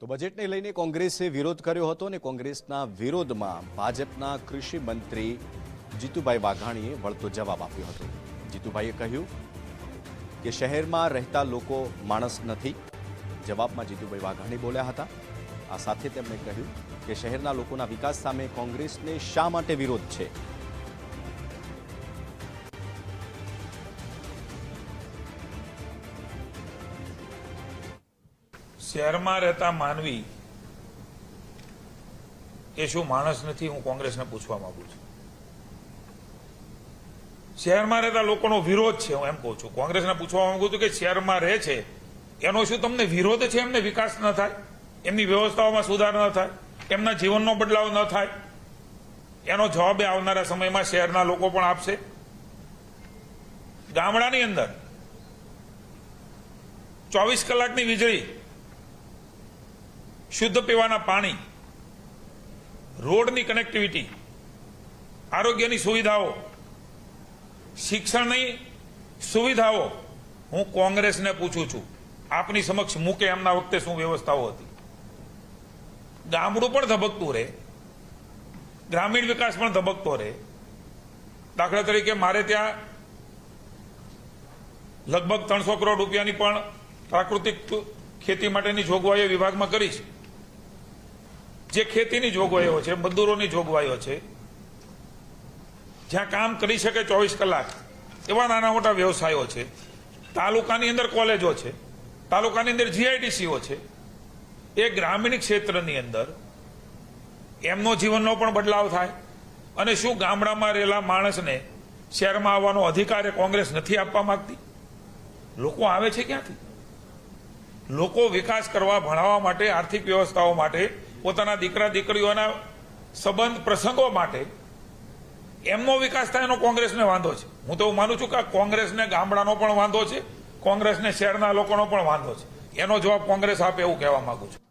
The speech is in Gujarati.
તો બજેટને લઈને કોંગ્રેસે વિરોધ કર્યો હતો અને કોંગ્રેસના વિરોધમાં ભાજપના કૃષિ મંત્રી જીતુભાઈ વાઘાણીએ વળતો જવાબ આપ્યો હતો. જીતુભાઈએ કહ્યું કે શહેરમાં રહેતા લોકો માણસ નથી. જવાબમાં જીતુભાઈ વાઘાણી બોલ્યા હતા. આ સાથે તેમણે કહ્યું કે શહેરના લોકોના વિકાસ સામે કોંગ્રેસને શા માટે વિરોધ છે? શહેરમાં રહેતા માનવી એ શું માણસ નથી, હું કોંગ્રેસને પૂછવા માંગુ છું. શહેરમાં રહેતા લોકોનો વિરોધ છે, હું એમ કહું છું. કોંગ્રેસને પૂછવા માંગુ છું કે શહેરમાં રહે છે, એનો શું તમને વિરોધ છે? એમને વિકાસ ન થાય, એમની વ્યવસ્થાઓમાં સુધાર ન થાય, એમના જીવનનો બદલાવ ન થાય. એનો જવાબ આવનારા સમયમાં શહેરના લોકો પણ આપશે. ગામડાની અંદર ચોવીસ કલાકની વીજળી શુદ્ધ પીવાના પાણી, રોડની કનેક્ટિવિટી આરોગ્યની સુવિધાઓ, શિક્ષણની સુવિધાઓ હું કોંગ્રેસને પૂછું છું. આપની સમક્ષ મૂકે એમના વખતે શું વ્યવસ્થાઓ હતી? ગામડું પણ ધબકતું રહે, ગ્રામીણ વિકાસ પણ ધબકતો રહે. દાખલા તરીકે મારે ત્યાં લગભગ ત્રણસો કરોડ રૂપિયાની પણ પ્રાકૃતિક ખેતી માટેની જોગવાઈઓ વિભાગમાં કરી છે. જે ખેતીની જોગવાઈઓ છે મજદૂરોની જોગવાઈઓ છે, જ્યાં કામ કરી શકે ચોવીસ કલાક, એવા નાના મોટા વ્યવસાયો છે, તાલુકાની અંદર કોલેજો છે, તાલુકાની અંદર જીઆઈડીસીઓ છે, એ ગ્રામીણ ક્ષેત્રની અંદર એમનો જીવનનો પણ બદલાવ થાય. અને શું ગામડામાં રહેલા માણસને શહેરમાં આવવાનો અધિકાર કોંગ્રેસ નથી આપવા માંગતી? લોકો આવે છે ક્યાંથી? લોકો વિકાસ કરવા ભણાવવા માટે આર્થિક વ્યવસ્થાઓ માટે પોતાના દીકરા દીકરીઓના સંબંધ પ્રસંગો માટે એમનો વિકાસ થાય એનો કોંગ્રેસને વાંધો છે. હું તો એવું માનું છું કે કોંગ્રેસને ગામડાનો પણ વાંધો છે, કોંગ્રેસને શહેરના લોકોનો પણ વાંધો છે. એનો જવાબ કોંગ્રેસ આપે એવું કહેવા માંગુ છું.